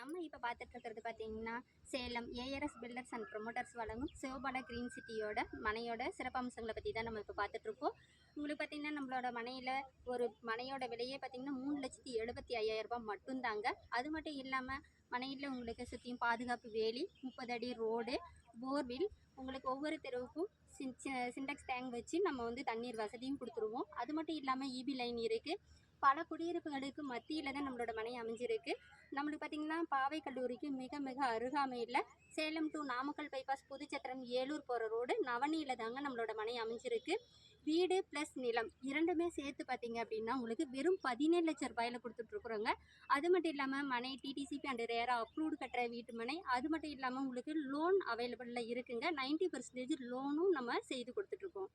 நம்ம இப்போ பார்த்துட்டு இருக்கிறது பார்த்தீங்கன்னா Salem ARS builders and promoters வழங்கும் சிவபால க்ரீன் சிட்டியோட மனையோட சிறப்பம்சங்களை பற்றி தான் நம்ம இப்போ பார்த்துட்ருக்கோம் உங்களுக்கு பார்த்தீங்கன்னா நம்மளோட மனையில் ஒரு மனையோட விலையே பார்த்தீங்கன்னா மூணு லட்சத்தி எழுபத்தி ஐயாயிரம் ரூபாய் மட்டும்தாங்க. அது மட்டும் இல்லாமல் மனையில் உங்களுக்கு சுற்றியும் பாதுகாப்பு வேலி முப்பது அடி ரோடு போர்வில் உங்களுக்கு ஒவ்வொரு தெருவுக்கும் சின் சின்டெக்ஸ் டேங்க் வச்சு நம்ம வந்து தண்ணீர் வசதியும் கொடுத்துருவோம். அது மட்டும் இல்லாமல் இபி லைன் இருக்குது பல குடியிருப்புகளுக்கு மத்தியில் தான் நம்மளோட மனை அமைஞ்சிருக்கு. நம்மளுக்கு பார்த்திங்கன்னா பாவை கல்லூரிக்கு மிக மிக அருகாமையில் சேலம் டு நாமக்கல் பைபாஸ் புதுச்சத்திரம் ஏலூர் போகிற ரோடு நவனியில் தாங்க நம்மளோட மனை அமைஞ்சிருக்கு. வீடு ப்ளஸ் நிலம் இரண்டுமே சேர்த்து பார்த்தீங்க அப்படின்னா உங்களுக்கு வெறும் பதினேழு லட்சம் ரூபாயில் கொடுத்துட்ருக்குறோங்க அது மட்டும் இல்லாமல் மனை டிடிசிபி அண்ட் ரேரா அப்ரூவ்டு கட்டுற வீட்டு மனை அது மட்டும் இல்லாமல் உங்களுக்கு லோன் அவைலபிளில் இருக்குங்க. 90% பர்சன்டேஜ் லோனும் நம்ம செய்து கொடுத்துட்ருக்கோம்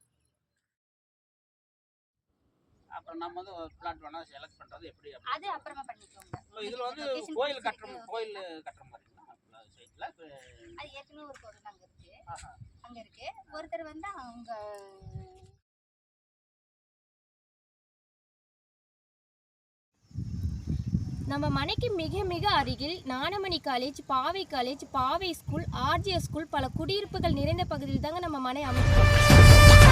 நம்ம வந்து பிளாட் வேணா செலக்ட் பண்றது எப்படி? அது அப்புறமா பண்ணிக்கோங்க. இதுல வந்து கோயில். கட்டுற கோயில் கட்டுற மாதிரிங்களா சைட்ல அது ஏற்கனவே ஒரு பொருள் அங்கே இருக்குது அங்கே இருக்குது ஒருத்தர் வந்து அவங்க நம்ம மனைக்கு மிக மிக அருகில் Gnanamani college Paavai college Paavai school RGS school பல குடியிருப்புகள் நிறைந்த பகுதியில் தாங்க நம்ம மனை அமைச்சிருக்கோம்